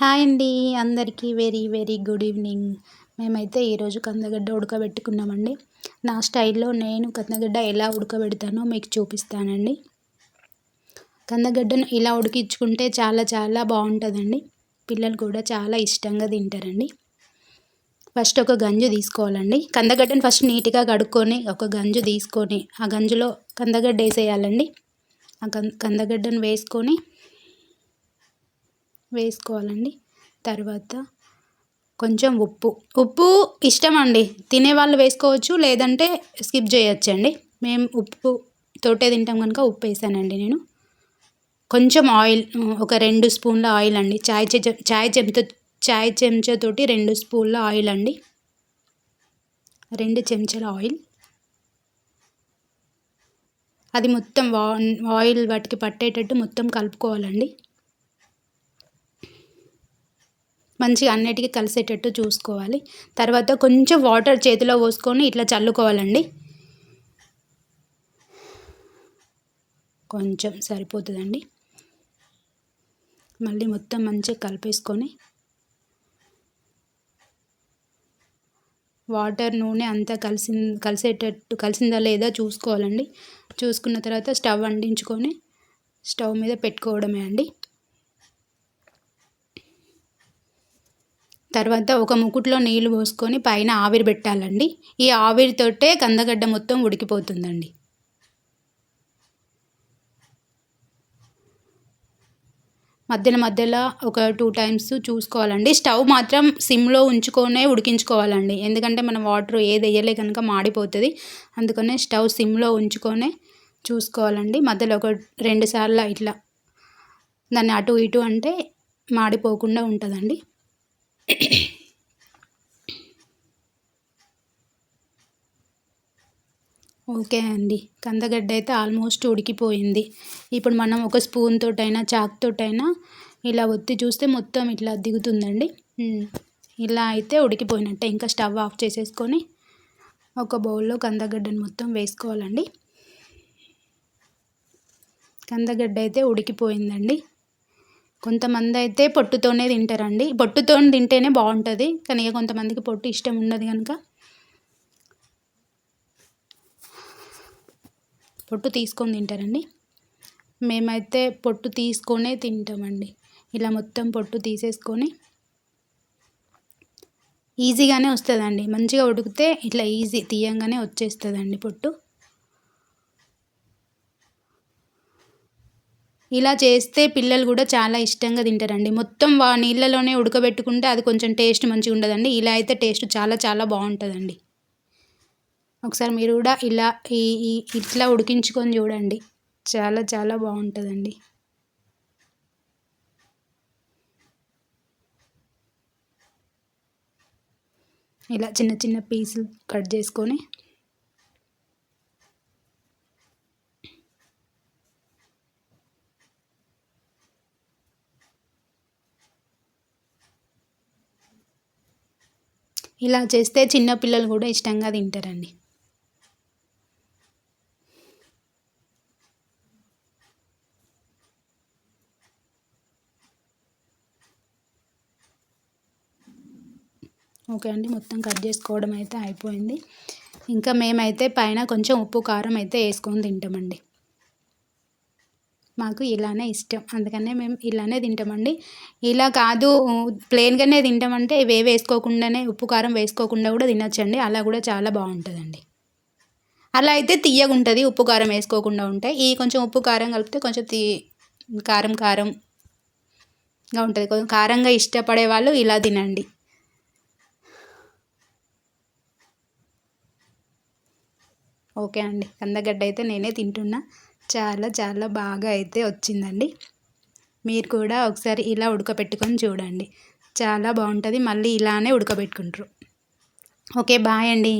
Hi అండి. అందరికీ very very good evening. మేమైతే ఈరోజు కందగడ్డ ఉడకబెట్టుకున్నామండి. నా స్టైల్లో నేను కందగడ్డ ఎలా ఉడకబెడతానో మీకు చూపిస్తానండి. కందగడ్డను ఇలా ఉడికించుకుంటే చాలా చాలా బాగుంటుందండి. పిల్లలు కూడా చాలా ఇష్టంగా తింటారండి. ఫస్ట్ ఒక గంజు తీసుకోవాలండి. కందగడ్డను ఫస్ట్ నీట్గా కడుక్కొని ఒక గంజు తీసుకొని ఆ గంజులో కందగడ్డ వేసేయాలండి. ఆ కందగడ్డను వేసుకొని వేసుకోవాలండి. తర్వాత కొంచెం ఉప్పు. ఉప్పు ఇష్టం అండి తినేవాళ్ళు వేసుకోవచ్చు లేదంటే స్కిప్ చేయొచ్చండి. మేము ఉప్పు తోటే తింటాం కనుక ఉప్పు వేసానండి నేను. కొంచెం ఆయిల్ ఒక రెండు స్పూన్ల ఆయిల్ అండి. చాయ్ చెంచా చాయ్ చెంచా చాయ్ చెంచాతోటి రెండు స్పూన్ల ఆయిల్ అండి. రెండు చెంచాల ఆయిల్. అది మొత్తం ఆయిల్ వాటికి పట్టేటట్టు మొత్తం కలుపుకోవాలండి. మంచిగా అన్నిటికీ కలిసేటట్టు చూసుకోవాలి. తర్వాత కొంచెం వాటర్ చేతిలో పోసుకొని ఇట్లా చల్లుకోవాలండి. కొంచెం సరిపోతుందండి. మళ్ళీ మొత్తం మంచిగా కలిపేసుకొని వాటర్ నూనె అంతా కలిసి కలిసేటట్టు కలిసిందా లేదా చూసుకోవాలండి. చూసుకున్న తర్వాత స్టవ్ అంటించుకొని స్టవ్ మీద పెట్టుకోవడమే అండి. తర్వాత ఒక ముకుట్లో నీళ్ళు పోసుకొని పైన ఆవిరి పెట్టాలండి. ఈ ఆవిరితోటే కందగడ్డ మొత్తం ఉడికిపోతుందండి. మధ్యలో మధ్యలో ఒక టూ టైమ్స్ చూసుకోవాలండి. స్టవ్ మాత్రం సిమ్లో ఉంచుకొనే ఉడికించుకోవాలండి. ఎందుకంటే మనం వాటర్ ఏది వేయలే కనుక మాడిపోతుంది. అందుకనే స్టవ్ సిమ్లో ఉంచుకొనే చూసుకోవాలండి. మధ్యలో ఒక రెండు సార్లు ఇట్లా దాన్ని అటు ఇటు అంటే మాడిపోకుండా ఉంటుందండి. ఓకే అండి. కందగడ్డ అయితే ఆల్మోస్ట్ ఉడికిపోయింది. ఇప్పుడు మనం ఒక స్పూన్ తోటైనా చాక్ తోటైనా ఇలా ఒత్తి చూస్తే మొత్తం ఇట్లా దిగుతుందండి. ఇలా అయితే ఉడికిపోయినట్టే. ఇంకా స్టవ్ ఆఫ్ చేసేసుకొని ఒక బౌల్లో కందగడ్డను మొత్తం వేసుకోవాలండి. కందగడ్డ అయితే ఉడికిపోయిందండి. కొంతమంది అయితే పొట్టుతోనే తింటారండి. పొట్టుతో తింటేనే బాగుంటుంది. కానీ కొంతమందికి పొట్టు ఇష్టం ఉండదు కనుక పొట్టు తీసుకొని తింటారండి. మేమైతే పొట్టు తీసుకొనే తింటామండి. ఇలా మొత్తం పొట్టు తీసేసుకొని ఈజీగానే వస్తుందండి. మంచిగా ఉడికితే ఇట్లా ఈజీ తీయంగానే వచ్చేస్తుందండి పొట్టు. ఇలా చేస్తే పిల్లలు కూడా చాలా ఇష్టంగా తింటారండి. మొత్తం వా నీళ్ళలోనే ఉడకబెట్టుకుంటే అది కొంచెం టేస్ట్ మంచిగా ఉండదండి. ఇలా అయితే టేస్ట్ చాలా చాలా బాగుంటుందండి. ఒకసారి మీరు కూడా ఇలా ఈ ఇట్లా ఉడికించుకొని చూడండి. చాలా చాలా బాగుంటుందండి. ఇలా చిన్న చిన్న పీసులు కట్ చేసుకొని ఇలా చేస్తే చిన్నపిల్లలు కూడా ఇష్టంగా తింటారండి. ఓకే అండి మొత్తం కట్ చేసుకోవడం అయితే అయిపోయింది. ఇంకా మేమైతే పైన కొంచెం ఉప్పు కారం అయితే వేసుకొని తింటామండి. మాకు ఇలానే ఇష్టం. అందుకనే మేము ఇలానే తింటామండి. ఇలా కాదు ప్లెయిన్గానే తింటామంటే ఇవే వేసుకోకుండానే ఉప్పు కారం వేసుకోకుండా కూడా తినొచ్చండి. అలా కూడా చాలా బాగుంటుందండి. అలా అయితే తీయగా ఉంటుంది ఉప్పు కారం వేసుకోకుండా ఉంటాయి ఈ కొంచెం ఉప్పు కారం కలిపితే కొంచెం తీ కారం కారంగా ఉంటుంది. కొంచెం కారంగా ఇష్టపడే వాళ్ళు ఇలా తినండి. ఓకే అండి. కందగడ్డ అయితే నేనే తింటున్నా. చాలా చాలా బాగా అయితే వచ్చిందండి. మీరు కూడా ఒకసారి ఇలా ఉడకపెట్టుకొని చూడండి. చాలా బాగుంటుంది. మళ్ళీ ఇలానే ఉడకబెట్టుకుంటారు. ఓకే బాయ్ అండి.